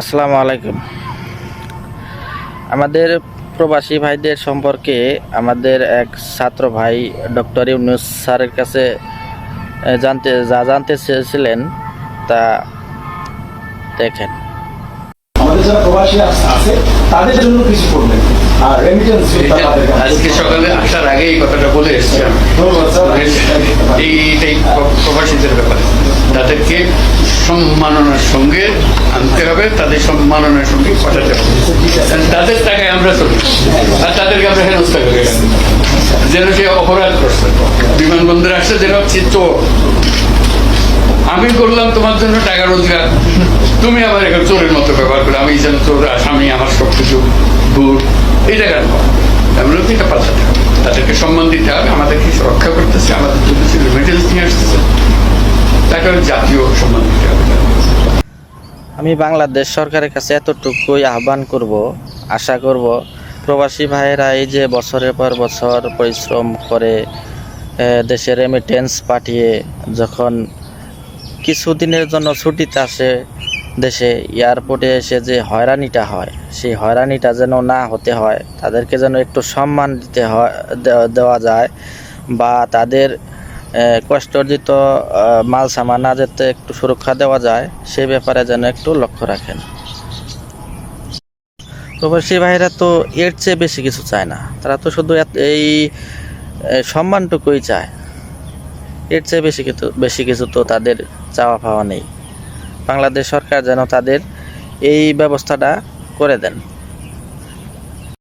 আসসালামু আলাইকুম। আমাদের প্রবাসী ভাইদের সম্পর্কে আমাদের এক ছাত্র ভাই ডক্টর ইউনুস স্যারের কাছে জানতে যা জানতে চেয়েছিলেন তা দেখেন। আমাদের যারা প্রবাসী আছে তাদের জন্য কিছু করবেন। আর রেমিটেন্স আজকে সকালে আসার আগে এই কথাটা বলে এসছি এইটাই প্রবাসীদের ব্যাপারে। তাদেরকে সম্মাননার সঙ্গে আনতে হবে তাদের সম্মাননার সঙ্গে পাঠাতে হবে। তাদের টাকায় আমরা চলি। আর তাদেরকে আমরা হেনস্থা করে। যেন সে অপরাধ করছে। বিমানবন্দরে আসছে যেন হচ্ছে চোর। আমি করলাম তোমার জন্য টাকা রোজগার। তুমি আমার এখন চোরের মতো ব্যবহার করে। আমি যেন চোর আসামি আমার সব কিছু ভুল। এটা কেন এমন এটা পাল্টাতে হবে। তাদেরকে সম্মান দিতে হবে। আমাদেরকে রক্ষা করতেছে। আমাদের জন্য সে রেমিটেন্স নিয়ে আসতেছে। তাকে জাতীয় আমি বাংলাদেশ সরকারের কাছে এতটুকুই আহ্বান করব, আশা করব প্রবাসী ভাইয়েরা এই যে বছরের পর বছর পরিশ্রম করে দেশের রেমিটেন্স পাঠিয়ে যখন কিছুদিনের জন্য ছুটিতে আসে দেশে এয়ারপোর্টে এসে যে হয়রানিটা হয়, সেই হয়রানিটা যেন না হতে হয়, তাদেরকে যেন একটু সম্মান দিতে হয় দেওয়া- দেওয়া যায় বা তাদের আহ, কষ্টার্জিত মাল সামান যাতে একটু সুরক্ষা দেওয়া যায় সে ব্যাপারে যেন একটু লক্ষ্য রাখেন। প্রবাসী ভাইরা তো এর চেয়ে বেশি কিছু চায় না। তারা তো শুধু এই সম্মানটুকুই চায়। এর চেয়ে বেশি কিছু বেশি কিছু তো তাদের চাওয়া পাওয়া নেই। বাংলাদেশ সরকার যেন তাদের এই ব্যবস্থাটা করে দেন।